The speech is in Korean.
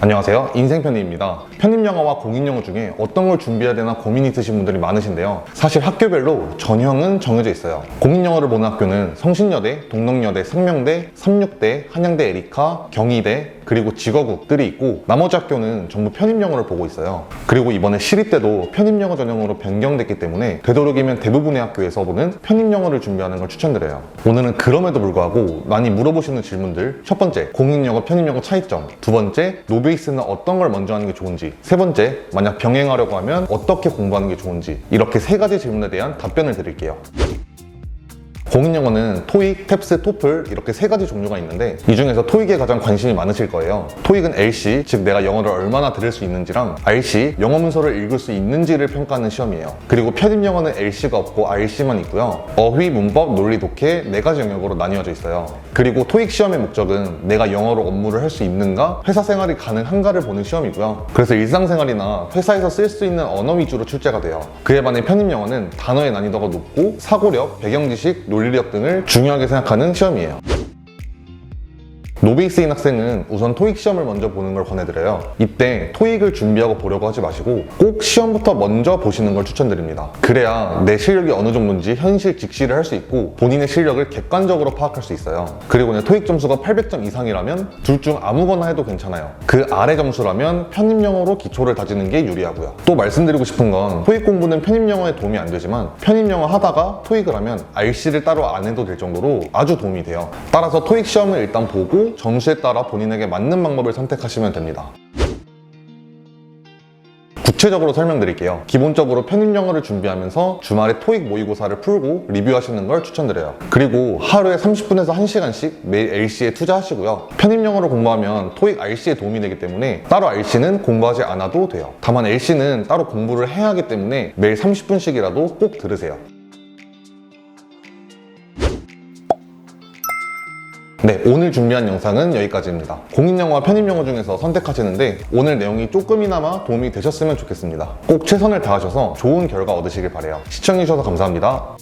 안녕하세요. 인생편입니다. 편입영어와 공인영어 중에 어떤 걸 준비해야 되나 고민 있으신 분들이 많으신데요. 사실 학교별로 전형은 정해져 있어요. 공인영어를 보는 학교는 성신여대, 동덕여대, 생명대, 삼육대, 한양대 에리카, 경희대, 그리고 직어국들이 있고 나머지 학교는 전부 편입영어를 보고 있어요. 그리고 이번에 시립대도 편입영어 전형으로 변경됐기 때문에 되도록이면 대부분의 학교에서 보는 편입영어를 준비하는 걸 추천드려요. 오늘은 그럼에도 불구하고 많이 물어보시는 질문들 첫 번째, 공인영어, 편입영어 차이점 두 번째, 노 베이스는 어떤 걸 먼저 하는 게 좋은지 세 번째, 만약 병행하려고 하면 어떻게 공부하는 게 좋은지 이렇게 세 가지 질문에 대한 답변을 드릴게요. 공인영어는 토익, 탭스, 토플 이렇게 세 가지 종류가 있는데 이 중에서 토익에 가장 관심이 많으실 거예요. 토익은 LC, 즉 내가 영어를 얼마나 들을 수 있는지랑 RC, 영어 문서를 읽을 수 있는지를 평가하는 시험이에요. 그리고 편입 영어는 LC가 없고 RC만 있고요. 어휘, 문법, 논리, 독해 네 가지 영역으로 나뉘어져 있어요. 그리고 토익 시험의 목적은 내가 영어로 업무를 할 수 있는가, 회사 생활이 가능한가를 보는 시험이고요. 그래서 일상생활이나 회사에서 쓸 수 있는 언어 위주로 출제가 돼요. 그에 반해 편입 영어는 단어의 난이도가 높고 사고력, 배경 지식, 논리 력 등을 중요하게 생각하는 시험이에요. 노베이스인 학생은 우선 토익 시험을 먼저 보는 걸 권해드려요. 이때 토익을 준비하고 보려고 하지 마시고 꼭 시험부터 먼저 보시는 걸 추천드립니다. 그래야 내 실력이 어느 정도인지 현실 직시를 할 수 있고 본인의 실력을 객관적으로 파악할 수 있어요. 그리고 내 토익 점수가 800점 이상이라면 둘 중 아무거나 해도 괜찮아요. 그 아래 점수라면 편입영어로 기초를 다지는 게 유리하고요. 또 말씀드리고 싶은 건 토익 공부는 편입영어에 도움이 안 되지만 편입영어 하다가 토익을 하면 RC를 따로 안 해도 될 정도로 아주 도움이 돼요. 따라서 토익 시험을 일단 보고 점수에 따라 본인에게 맞는 방법을 선택하시면 됩니다. 구체적으로 설명드릴게요. 기본적으로 편입 영어를 준비하면서 주말에 토익 모의고사를 풀고 리뷰하시는 걸 추천드려요. 그리고 하루에 30분에서 1시간씩 매일 LC에 투자하시고요. 편입 영어를 공부하면 토익 RC에 도움이 되기 때문에 따로 RC는 공부하지 않아도 돼요. 다만 LC는 따로 공부를 해야 하기 때문에 매일 30분씩이라도 꼭 들으세요. 네, 오늘 준비한 영상은 여기까지입니다. 공인영어와 편입영어 중에서 선택하시는데 오늘 내용이 조금이나마 도움이 되셨으면 좋겠습니다. 꼭 최선을 다하셔서 좋은 결과 얻으시길 바래요. 시청해주셔서 감사합니다.